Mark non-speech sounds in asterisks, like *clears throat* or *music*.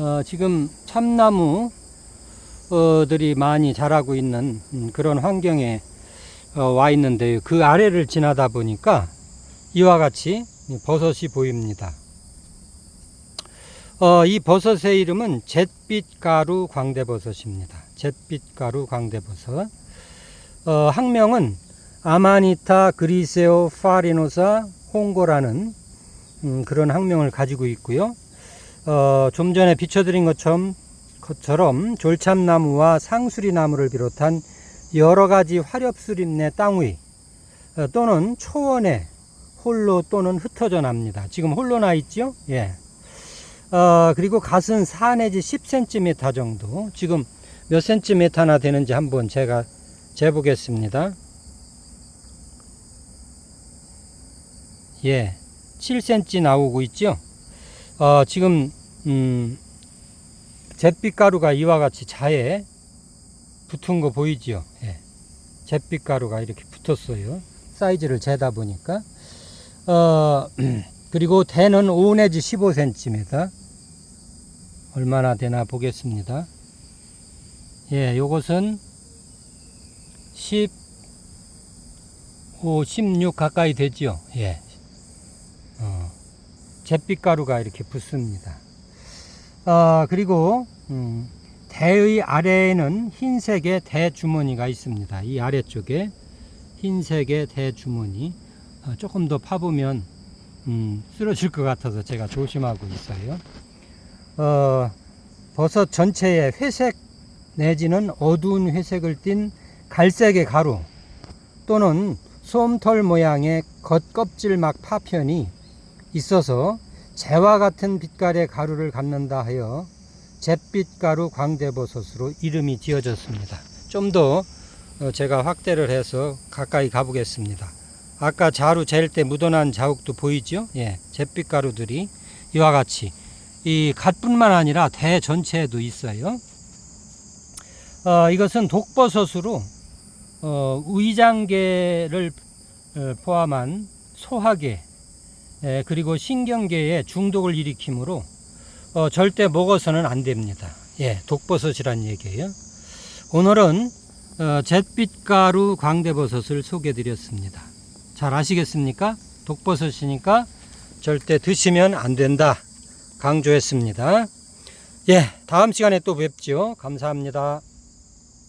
어, 지금 참나무들이 많이 자라고 있는 음, 그런 환경에 어, 와 있는데요. 그 아래를 지나다 보니까 이와 같이 버섯이 보입니다. 어, 이 버섯의 이름은 잿빛가루 광대버섯입니다. 잿빛가루 광대버섯. 어, 학명은 아마니타 그리세오 파리노사 홍고라는 음, 그런 학명을 가지고 있고요. 어, 좀 전에 비춰드린 것처럼, 것처럼 졸참나무와 상수리나무를 비롯한 여러 가지 화렵수림내 땅 위, 어, 또는 초원에 홀로 또는 흩어져 납니다. 지금 홀로 나 있죠? 예. 어, 그리고 갓은 4 내지 10cm 정도. 지금 몇 cm나 되는지 한번 제가 재보겠습니다. 예. 7cm 나오고 있죠? 어, 지금, 음, 잿빛 가루가 이와 같이 자에 붙은 거 보이지요? 예. 잿빛 가루가 이렇게 붙었어요. 사이즈를 재다 보니까. 어, *clears throat* 그리고 대는 5 내지 15cm. 얼마나 되나 보겠습니다. 예, 요것은 15, 16 가까이 되죠. 예. 어, 잿빛 가루가 이렇게 붙습니다. 어, 그리고, 음, 대의 아래에는 흰색의 대주머니가 있습니다. 이 아래쪽에 흰색의 대주머니. 어, 조금 더 파보면, 음, 쓰러질 것 같아서 제가 조심하고 있어요. 어, 버섯 전체에 회색 내지는 어두운 회색을 띤 갈색의 가루 또는 솜털 모양의 겉껍질 막 파편이 있어서 재와 같은 빛깔의 가루를 갖는다 하여 잿빛 가루 광대버섯으로 이름이 지어졌습니다. 좀더 어, 제가 확대를 해서 가까이 가보겠습니다. 아까 자루 잴 때 묻어난 자국도 보이죠? 예, 잿빛 가루들이 이와 같이 이 갓뿐만 아니라 대 전체에도 있어요. 어, 이것은 독버섯으로 어, 위장계를 어, 포함한 소화계 에, 그리고 신경계에 중독을 일으키므로 어, 절대 먹어서는 안 됩니다. 예, 독버섯이란 얘기예요. 오늘은 어, 잿빛가루 광대버섯을 소개드렸습니다. 잘 아시겠습니까? 독버섯이니까 절대 드시면 안 된다. 강조했습니다. 예, 다음 시간에 또 뵙죠. 감사합니다.